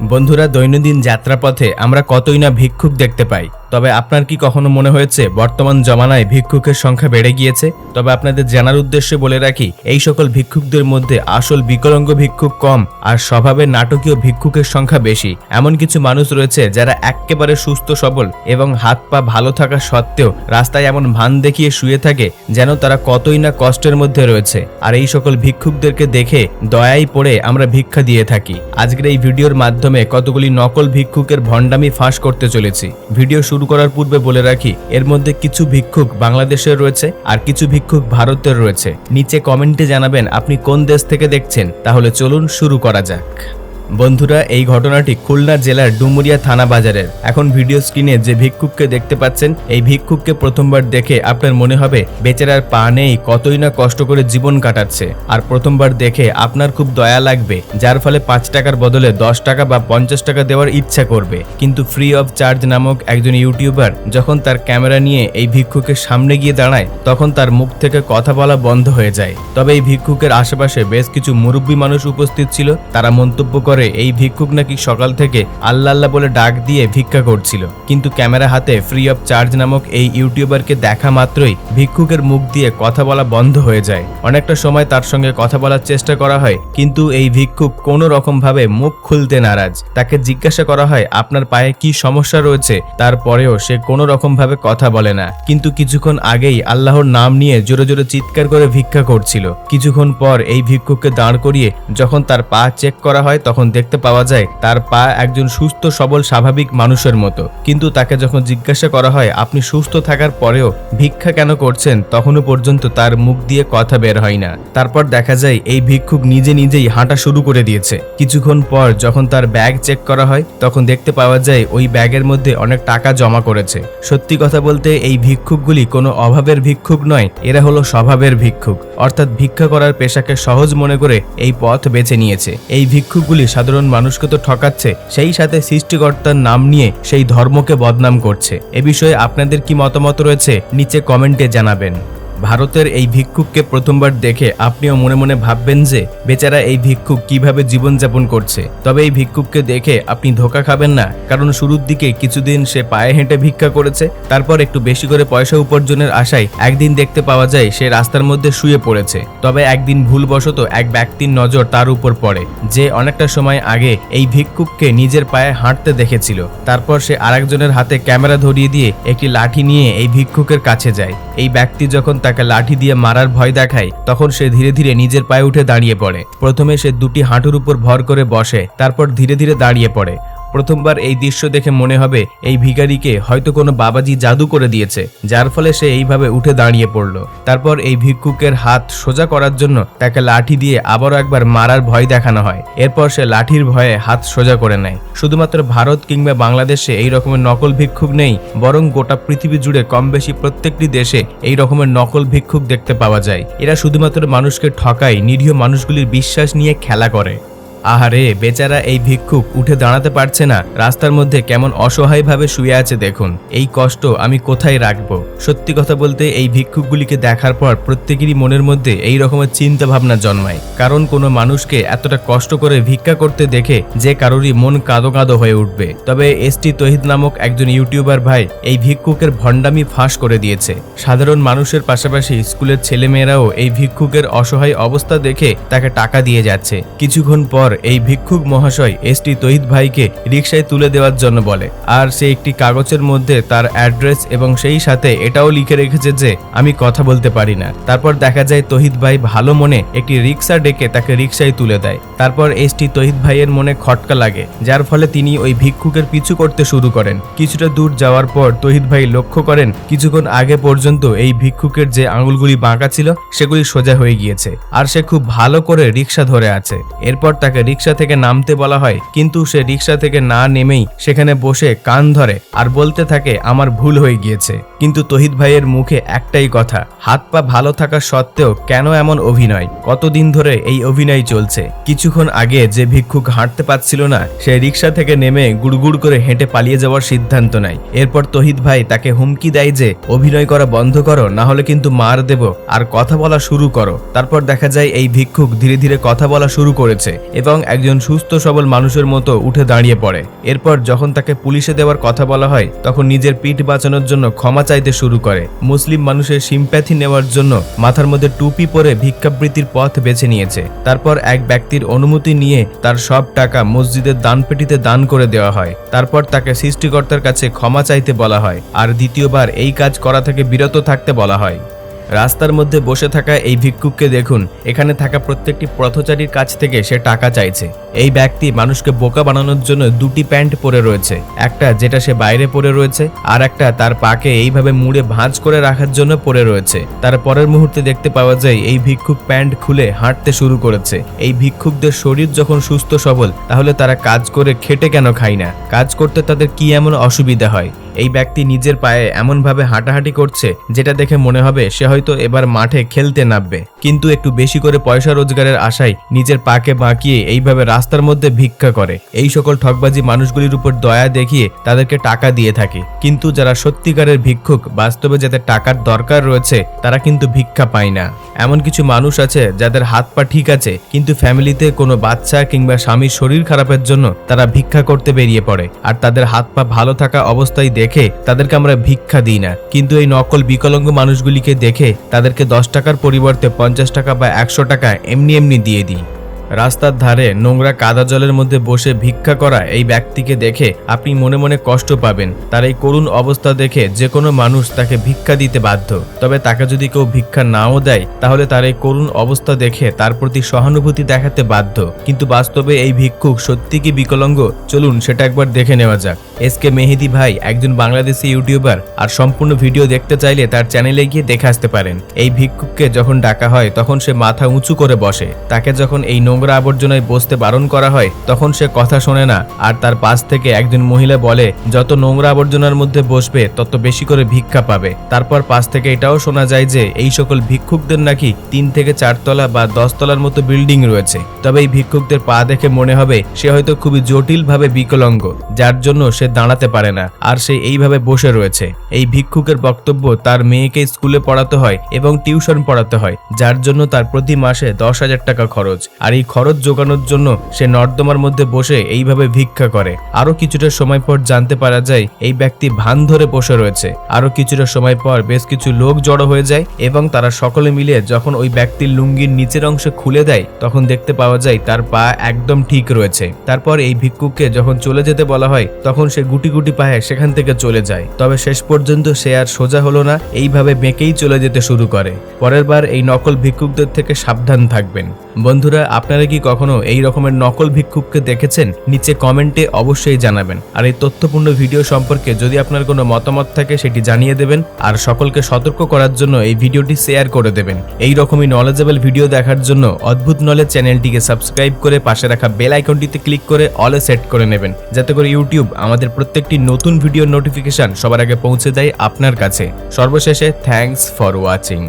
বন্ধুরা দৈনন্দিন যাত্রাপথে আমরা কতই না ভিক্ষুক দেখতে পাই। তবে আপনার কি কখনো মনে হয়েছে বর্তমান জমানায় ভিক্ষুকের সংখ্যা বেড়ে গিয়েছে? তবে আপনাদের জানার উদ্দেশ্যে বলে রাখি, এই সকল ভিক্ষুকদের মধ্যে আসল বিকলাঙ্গ ভিক্ষুক কম আর স্বভাবে নাটকীয় ভিক্ষুকের সংখ্যা বেশি। এমন কিছু মানুষ রয়েছে যারা একেবারে সুস্থ, সবল এবং হাত পা ভালো থাকা সত্ত্বেও রাস্তায় এমন ভান দেখিয়ে শুয়ে থাকে যেন তারা কতই না কষ্টের মধ্যে রয়েছে। আর এই সকল ভিক্ষুকদেরকে দেখে দয়াই পড়ে আমরা ভিক্ষা দিয়ে থাকি। আজকের এই ভিডিওর মাধ্যমে কতগুলি নকল ভিক্ষুকের ভণ্ডামি ফাঁস করতে চলেছি। ভিডিও শুরু করার পূর্বে বলে রাখি, এর মধ্যে কিছু ভিক্ষুক বাংলাদেশের রয়েছে আর কিছু ভিক্ষুক ভারতের রয়েছে। নিচে কমেন্টে জানাবেন, আপনি কোন দেশ থেকে দেখছেন? তাহলে চলুন শুরু করা যাক। বন্ধুরা, এই ঘটনাটি খুলনা জেলার ডুমুরিয়া থানা বাজারের। এখন ভিডিও স্ক্রিনে যে ভিক্ষুককে দেখতে পাচ্ছেন, এই ভিক্ষুককে প্রথমবার দেখে আপনার মনে হবে, বেচারার পা নেই, কতই না কষ্ট করে জীবন কাটাচ্ছে। আর প্রথমবার দেখে আপনার খুব দয়া লাগবে, যার ফলে পাঁচ টাকার বদলে দশ টাকা বা পঞ্চাশ টাকা দেওয়ার ইচ্ছা করবে। কিন্তু ফ্রি অফ চার্জ নামক একজন ইউটিউবার যখন তার ক্যামেরা নিয়ে এই ভিক্ষুকের সামনে গিয়ে দাঁড়ায়, তখন তার মুখ থেকে কথা বলা বন্ধ হয়ে যায়। তবে এই ভিক্ষুকের আশেপাশে বেশ কিছু মুরব্বী মানুষ উপস্থিত ছিল, তারা মন্তব্য করে এই ভিক্ষুক নাকি সকাল থেকে আল্লাহ আল্লাহ বলে ডাক দিয়ে ভিক্ষা করছিল। কিন্তু ক্যামেরা হাতে ফ্রি অফ চার্জ নামক এই ইউটিউবারকে দেখা মাত্রই ভিক্ষুকের মুখ দিয়ে কথা বলা বন্ধ হয়ে যায়। অনেকটা সময় তার সঙ্গে কথা বলার চেষ্টা করা হয়, কিন্তু এই ভিক্ষুক কোনো রকম ভাবে মুখ খুলতে নারাজ। তাকে জিজ্ঞাসা করা হয়, আপনার পায়ে কি সমস্যা রয়েছে? তারপরেও সে কোনো রকম ভাবে কথা বলে না। কিন্তু কিছুক্ষণ আগেই আল্লাহর নাম নিয়ে জোরে জোরে চিৎকার করে ভিক্ষা করছিল। কিছুক্ষণ পর এই ভিক্ষুককে দাঁড় করিয়ে যখন তার পা চেক করা হয়, তখন দেখতে পাওয়া যায়, তার পা একজন সুস্থ, সবল, স্বাভাবিক মানুষের মতো। কিন্তু তাকে যখন জিজ্ঞাসা করা হয়, আপনি সুস্থ থাকার পরেও ভিক্ষা কেন করছেন? তখনও পর্যন্ত তার মুখ দিয়ে কথা বের হয় না। তারপর দেখা যায়, এই ভিক্ষুক নিজে নিজেই হাঁটা শুরু করে দিয়েছে। কিছুক্ষণ পর যখন তার ব্যাগ চেক করা হয়, তখন দেখতে পাওয়া যায়, ওই ব্যাগের মধ্যে অনেক টাকা জমা করেছে। সত্যি কথা বলতে, এই ভিক্ষুকগুলি কোনো অভাবের ভিক্ষুক নয়, এরা হলো স্বভাবের ভিক্ষুক। অর্থাৎ ভিক্ষা করার পেশাকে সহজ মনে করে এই পথ বেছে নিয়েছে। এই ভিক্ষুকগুলি সাধারণ মানুষকে তো ঠকাচ্ছে, সেই সাথে সৃষ্টিকর্তার নাম নিয়ে সেই ধর্মকে বদনাম করছে। এ বিষয়ে আপনাদের কি মতামত রয়েছে? নিচে কমেন্টে জানাবেন। ভারতের এই ভিক্ষুককে প্রথমবার দেখে আপনিও মনে মনে ভাববেন যে, বেচারা এই ভিক্ষুক কীভাবে জীবনযাপন করছে। তবে এই ভিক্ষুককে দেখে আপনি ধোকা খাবেন না, কারণ শুরুর দিকে কিছুদিন সে পায়ে হেঁটে ভিক্ষা করেছে, তারপর একটু বেশি করে পয়সা উপার্জনের আশায় একদিন দেখতে পাওয়া যায় সে রাস্তার মধ্যে শুয়ে পড়েছে। তবে একদিন ভুলবশত এক ব্যক্তির নজর তার উপর পড়ে, যে অনেকটা সময় আগে এই ভিক্ষুককে নিজের পায়ে হাঁটতে দেখেছিল। তারপর সে আরেকজনের হাতে ক্যামেরা ধরিয়ে দিয়ে একটি লাঠি নিয়ে এই ভিক্ষুকের কাছে যায়। এই ব্যক্তি যখন তাকে লাঠি দিয়ে মারার ভয় দেখায়, তখন সে ধীরে ধীরে নিজের পায়ে উঠে দাঁড়িয়ে পড়ে। প্রথমে সে দুটি হাঁটুর উপর ভর করে বসে, তারপর ধীরে ধীরে দাঁড়িয়ে পড়ে। প্রথমবার এই দৃশ্য দেখে মনে হবে এই ভিখারিকে হয়তো কোনো বাবাজি জাদু করে দিয়েছে, যার ফলে সে এইভাবে উঠে দাঁড়িয়ে পড়ল। তারপর এই ভিক্ষুকের হাত সোজা করার জন্য তাকে লাঠি দিয়ে আবারও একবার মারার ভয় দেখানো হয়। এরপর সে লাঠির ভয়ে হাত সোজা করে নেয়। শুধুমাত্র ভারত কিংবা বাংলাদেশে এই রকমের নকল ভিক্ষুক নেই, বরং গোটা পৃথিবী জুড়ে কম বেশি প্রত্যেকটি দেশে এই রকমের নকল ভিক্ষুক দেখতে পাওয়া যায়। এরা শুধুমাত্র মানুষকে ঠকায়, নিরীহ মানুষগুলির বিশ্বাস নিয়ে খেলা করে। আহারে, বেচারা এই ভিক্ষুক উঠে দাঁড়াতে পারছে না। রাস্তার মধ্যে কেমন অসহায়ভাবে শুয়ে আছে দেখুন। এই কষ্ট আমি কোথায় রাখব? সত্যি কথা বলতে এই ভিক্ষুকগুলিকে দেখার পর প্রত্যেকেরই মনের মধ্যে এই রকমের চিন্তা ভাবনা জন্মায়। কারণ কোনো মানুষকে এতটা কষ্ট করে ভিক্ষা করতে দেখে যে কারোরই মন কাঁদো কাঁদো হয়ে উঠবে। তবে এস টি তহিদ নামক একজন ইউটিউবার ভাই এই ভিক্ষুকের ভণ্ডামি ফাঁস করে দিয়েছে। সাধারণ মানুষের পাশাপাশি স্কুলের ছেলেমেয়েরাও এই ভিক্ষুকের অসহায় অবস্থা দেখে তাকে টাকা দিয়ে যাচ্ছে। কিছুক্ষণ পর এই ভিক্ষুক মহাশয় এস টি তহিদ ভাইকে রিক্সায় তুলে দেওয়ার জন্য বলে। আর সে একটি কাগজের মধ্যে তার অ্যাড্রেস এবং সেই সাথে এটাও লিখে রেখেছে যে, আমি কথা বলতে পারি না। তারপর দেখা যায় তহিদ ভাই ভালো মনে একটি রিক্সা ডেকে তাকে রিকশায় তুলে দেয়। তারপর এস টি তহিদ ভাইয়ের মনে খটকা লাগে, যার ফলে তিনি ওই ভিক্ষুকের পিছু করতে শুরু করেন। কিছুটা দূর যাওয়ার পর তহিদ ভাই লক্ষ্য করেন, কিছুক্ষণ আগে পর্যন্ত এই ভিক্ষুকের যে আঙুলগুলি বাঁকা ছিল, সেগুলি সোজা হয়ে গিয়েছে, আর সে খুব ভালো করে রিক্সা ধরে আছে। এরপর তাকে রিক্সা থেকে নামতে বলা হয়, কিন্তু সে রিক্সা থেকে না নেমেই সেখানে বসে কান ধরে আর বলতে থাকে, আমার ভুল হয়ে গিয়েছে। কিন্তু তহিদ ভাইয়ের মুখে একটাই কথা, হাত পা ভালো থাকা সত্ত্বেও কেন এমন অভিনয়? কতদিন ধরে এই অভিনয় চলছে? কিছুক্ষণ আগে যে ভিক্ষুক হাঁটতে পারছিল না, সে রিক্সা থেকে নেমে গুড়গুড় করে হেঁটে পালিয়ে যাওয়ার সিদ্ধান্ত নেয়। এরপর তহিদ ভাই তাকে হুমকি দেয় যে, অভিনয় করা বন্ধ করো না হলে কিন্তু মার দেব। আর কথা বলা শুরু করো। তারপর দেখা যায় এই ভিক্ষুক ধীরে ধীরে কথা বলা শুরু করেছে এবং একজন সুস্থ সবল মানুষের মতো উঠে দাঁড়িয়ে পড়ে। এরপর যখন তাকে পুলিশে দেওয়ার কথা বলা হয়, তখন নিজের পিঠ বাঁচানোর জন্য ক্ষমা চাইতে শুরু করে। মুসলিম মানুষের সিম্প্যাথি নেওয়ার জন্য মাথার মধ্যে টুপি পরে ভিক্ষাবৃত্তির পথ বেছে নিয়েছে। তারপর এক ব্যক্তির অনুমতি নিয়ে তার সব টাকা মসজিদের দানপেটিতে দান করে দেওয়া হয়। তারপর তাকে সৃষ্টিকর্তার কাছে ক্ষমা চাইতে বলা হয়। আর দ্বিতীয়বার এই কাজ করা থেকে বিরত থাকতে বলা হয়। রাস্তার মধ্যে বসে থাকা এই ভিক্ষুককে দেখুন, এখানে থাকা প্রত্যেকটি পথচারীর কাছ থেকে সে টাকা চাইছে। এই ব্যক্তি মানুষকে বোকা বানানোর জন্য দুটি প্যান্ট পরে রয়েছে, একটা যেটা সে বাইরে পরে রয়েছে, আর একটা তার পাকে এইভাবে মুড়ে ভাঁজ করে রাখার জন্য পরে রয়েছে। তার পরের মুহূর্তে দেখতে পাওয়া যায়, এই ভিক্ষুক প্যান্ট খুলে হাঁটতে শুরু করেছে। এই ভিক্ষুকদের শরীর যখন সুস্থ সবল, তাহলে তারা কাজ করে খেটে কেন খায় না? কাজ করতে তাদের কি এমন অসুবিধা হয়? এই ব্যক্তি নিজের পায়ে এমনভাবে হাঁটাহাঁটি করছে যেটা দেখে মনে হবে সে হয়তো এবার মাঠে খেলতে নামবে। কিন্তু একটু বেশি করে পয়সা রোজগারের আশায় নিজের পাকে বাঁকিয়ে এইভাবে রাস্তার মধ্যে ভিক্ষা করে। এই সকল ঠকবাজি মানুষগুলির উপর দয়া দেখিয়ে তাদেরকে টাকা দিয়ে থাকে। কিন্তু যারা সত্যিকারের ভিক্ষুক, বাস্তবে যাদের টাকার দরকার রয়েছে, তারা কিন্তু ভিক্ষা পায় না। এমন কিছু মানুষ আছে যাদের হাত পা ঠিক আছে, কিন্তু ফ্যামিলিতে কোনো বাচ্চা কিংবা স্বামীর শরীর খারাপের জন্য তারা ভিক্ষা করতে বেরিয়ে পড়ে। আর তাদের হাত পা ভালো থাকা অবস্থায় দেখে তাদেরকে আমরা ভিক্ষা দিই না। কিন্তু এই নকল বিকলঙ্গ মানুষগুলিকে দেখে তাদেরকে দশ টাকার পরিবর্তে পঞ্চাশ টাকা বা একশো টাকা এমনি এমনি দিয়ে দিই। রাস্তার ধারে নোংরা কাদা জলের মধ্যে বসে ভিক্ষা করা এই ব্যক্তিকে দেখে আপনি মনে মনে কষ্ট পাবেন। তার এই করুণ অবস্থা দেখে যে কোনো মানুষ তাকে ভিক্ষা দিতে বাধ্য। তবে তাকে যদি কেউ ভিক্ষা নাও দেয়, তাহলে তার এই করুণ অবস্থা দেখে তার প্রতি সহানুভূতি দেখাতে বাধ্য। কিন্তু বাস্তবে এই ভিক্ষুক সত্যি কি বিকলাঙ্গ? চলুন সেটা একবার দেখে নেওয়া যাক। এস কে মেহেদি ভাই একজন বাংলাদেশি ইউটিউবার, আর সম্পূর্ণ ভিডিও দেখতে চাইলে তার চ্যানেলে গিয়ে দেখে আসতে পারেন। এই ভিক্ষুককে যখন ডাকা হয়, তখন সে মাথা উঁচু করে বসে। তাকে যখন এই নোংরা আবর্জনায় বসতে বারণ করা হয়, তখন সে কথা শোনে না। আর তার পাশ থেকে একজন মহিলা বলে, যত নোংরা আবর্জনার মধ্যে বসবে, তত বেশি করে ভিক্ষা পাবে। তারপর পাশ থেকে এটাও শোনা যায় যে, এই সকল ভিক্ষুকদের নাকি তিন থেকে চারতলা বা দশতলার মতো বিল্ডিং রয়েছে। তবে এই ভিক্ষুকদের পা দেখে মনে হবে, সে হয়তো খুবই জটিলভাবে বিকলাঙ্গ, যার জন্য সে দাঁড়াতে পারে না, আর সে এইভাবে বসে রয়েছে। এই ভিক্ষুকের বক্তব্য তার মেয়েকে স্কুলে পড়াতে হয় এবং টিউশন পড়াতে হয়, যার জন্য তার প্রতি মাসে দশ হাজার টাকা খরচ। আর এই খরচ জোগানোর জন্য সে নর্দমার মধ্যে বসে এইভাবে ভিক্ষা করে। আরও কিছুটা সময় পর জানতে পারা যায়, এই ব্যক্তি ভান ধরে বসে রয়েছে। আরও কিছুটা সময় পর বেশ কিছু লোক জড়ো হয়ে যায় এবং তারা সকলে মিলে যখন ওই ব্যক্তির লুঙ্গির নিচের অংশ খুলে দেয়, তখন দেখতে পাওয়া যায় তার পা একদম ঠিক রয়েছে। তারপর এই ভিক্ষুককে যখন চলে যেতে বলা হয়, তখন সে গুটি গুটি পায়ে সেখান থেকে চলে যায়। তবে শেষ পর্যন্ত সে আর সোজা হলো না, এইভাবে বেঁকেই চলে যেতে শুরু করে। পরের বার এই নকল ভিক্ষুকদের থেকে সাবধান থাকবেন। বন্ধুরা, আপনারা কি কখনো এই রকমের নকল ভিক্ষুককে দেখেছেন? নিচে কমেন্টে অবশ্যই জানাবেন। আর এই তথ্যপূর্ণ ভিডিও সম্পর্কে যদি আপনার কোনো মতামত থাকে, সেটি জানিয়ে দেবেন। আর সকলকে সতর্ক করার জন্য এই ভিডিওটি শেয়ার করে দেবেন। এই রকমই নলেজেবল ভিডিও দেখার জন্য অদ্ভুত নলেজ চ্যানেলটিকে সাবস্ক্রাইব করে পাশে রাখা বেল আইকনটিতে ক্লিক করে অলে সেট করে নেবেন। যাতে করে ইউটিউব আমাদের প্রত্যেকটি নতুন ভিডিওর নোটিফিকেশন সবার আগে পৌঁছে দেয় আপনার কাছে। সর্বশেষে থ্যাঙ্কস ফর ওয়াচিং